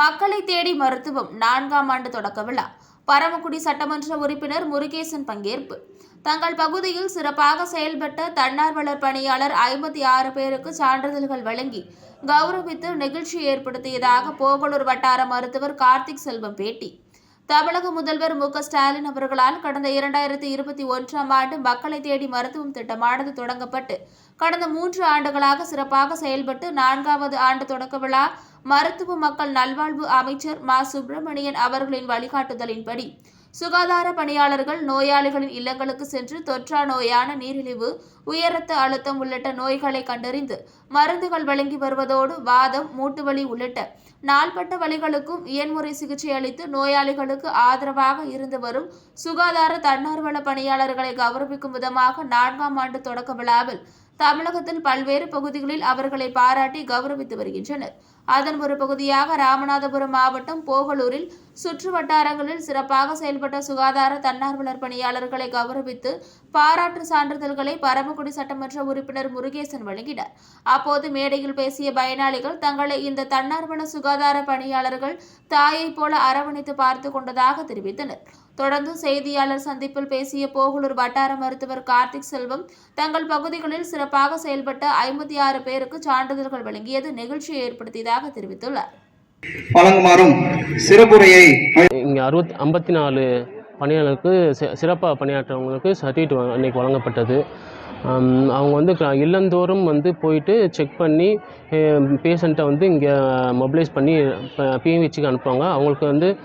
மக்களை தேடி மருத்துவம் நான்காம் ஆண்டு தொடக்க விழா. பரமக்குடி சட்டமன்ற உறுப்பினர் முருகேசன் பங்கேற்பு. தங்கள் பகுதியில் சிறப்பாக செயல்பட்ட தன்னார்வலர் பணியாளர் ஐம்பத்தி ஆறு பேருக்கு சான்றிதழ்கள் வழங்கி கௌரவித்து நிகழ்ச்சி ஏற்படுத்தியதாக போகலூர் வட்டார மருத்துவர் கார்த்திக் செல்வம் பேட்டி. தமிழக முதல்வர் மு க ஸ்டாலின் அவர்களால் கடந்த இரண்டாயிரத்தி இருபத்தி ஒன்றாம் ஆண்டு மக்களை தேடி மருத்துவம் திட்டமானது தொடங்கப்பட்டு கடந்த மூன்று ஆண்டுகளாக சிறப்பாக செயல்பட்டு நான்காவது ஆண்டு தொடக்க விழா மருத்துவ மக்கள் நல்வாழ்வு அமைச்சர் மா. சுப்பிரமணியன் அவர்களின் வழிகாட்டுதலின்படி சுகாதார பணியாளர்கள் நோயாளிகளின் இல்லங்களுக்கு சென்று தொற்றா நோயான நீரிழிவு உயர் ரத்த அழுத்தம் உள்ளிட்ட நோய்களை கண்டறிந்து மருந்துகள் வழங்கி வருவதோடு வாதம் மூட்டுவலி உள்ளிட்ட நாள்பட்ட வழிகளுக்கும் இயன்முறை சிகிச்சை அளித்து நோயாளிகளுக்கு ஆதரவாக இருந்து வரும் சுகாதார தன்னார்வல பணியாளர்களை கௌரவிக்கும் விதமாக நான்காம் ஆண்டு தொடக்க விழாவில் தமிழகத்தில் பல்வேறு பகுதிகளில் அவர்களை பாராட்டி கௌரவித்து வருகின்றனர். அதன் ஒரு பகுதியாக ராமநாதபுரம் மாவட்டம் போகலூரில் சுற்று வட்டாரங்களில் சிறப்பாக செயல்பட்ட சுகாதார தன்னார்வலர் பணியாளர்களை கௌரவித்து பாராட்டு சான்றிதழ்களை பரமக்குடி சட்டமன்ற உறுப்பினர் முருகேசன் வழங்கினார். அப்போது மேடையில் பேசிய பயனாளிகள் தங்களை இந்த தன்னார்வல சுகாதார பணியாளர்கள் தாயைப் போல அரவணைத்து பார்த்து கொண்டதாக தெரிவித்தனர். தொடர்ந்து செய்தியாளர் சந்திப்பில் பேசிய போகலூர் வட்டார மருத்துவர் கார்த்திக் செல்வம் தங்கள் பகுதிகளில் சிறப்பாக செயல்பட்ட ஐம்பத்தி ஆறு பேருக்கு சான்றிதழ்கள் வழங்கியது நெகிழ்ச்சியை ஏற்படுத்தியதாக தெரிவித்துள்ளார். வழங்குமாறும் சிறப்புரையை இங்கே அறுபத்தி ஐம்பத்தி நாலு பணியாளருக்கு சிறப்பாக பணியாற்றவங்களுக்கு சர்டிஃபிகேட் அன்னைக்கு வழங்கப்பட்டது. அவங்க வந்து க- இல்லந்தோறும் வந்து போயிட்டு செக் பண்ணி பேஷண்ட்டை வந்து இங்கே மொபிலைஸ் பண்ணி பிஎம்ஹெச்சுக்கு அனுப்புவாங்க. அவங்களுக்கு வந்து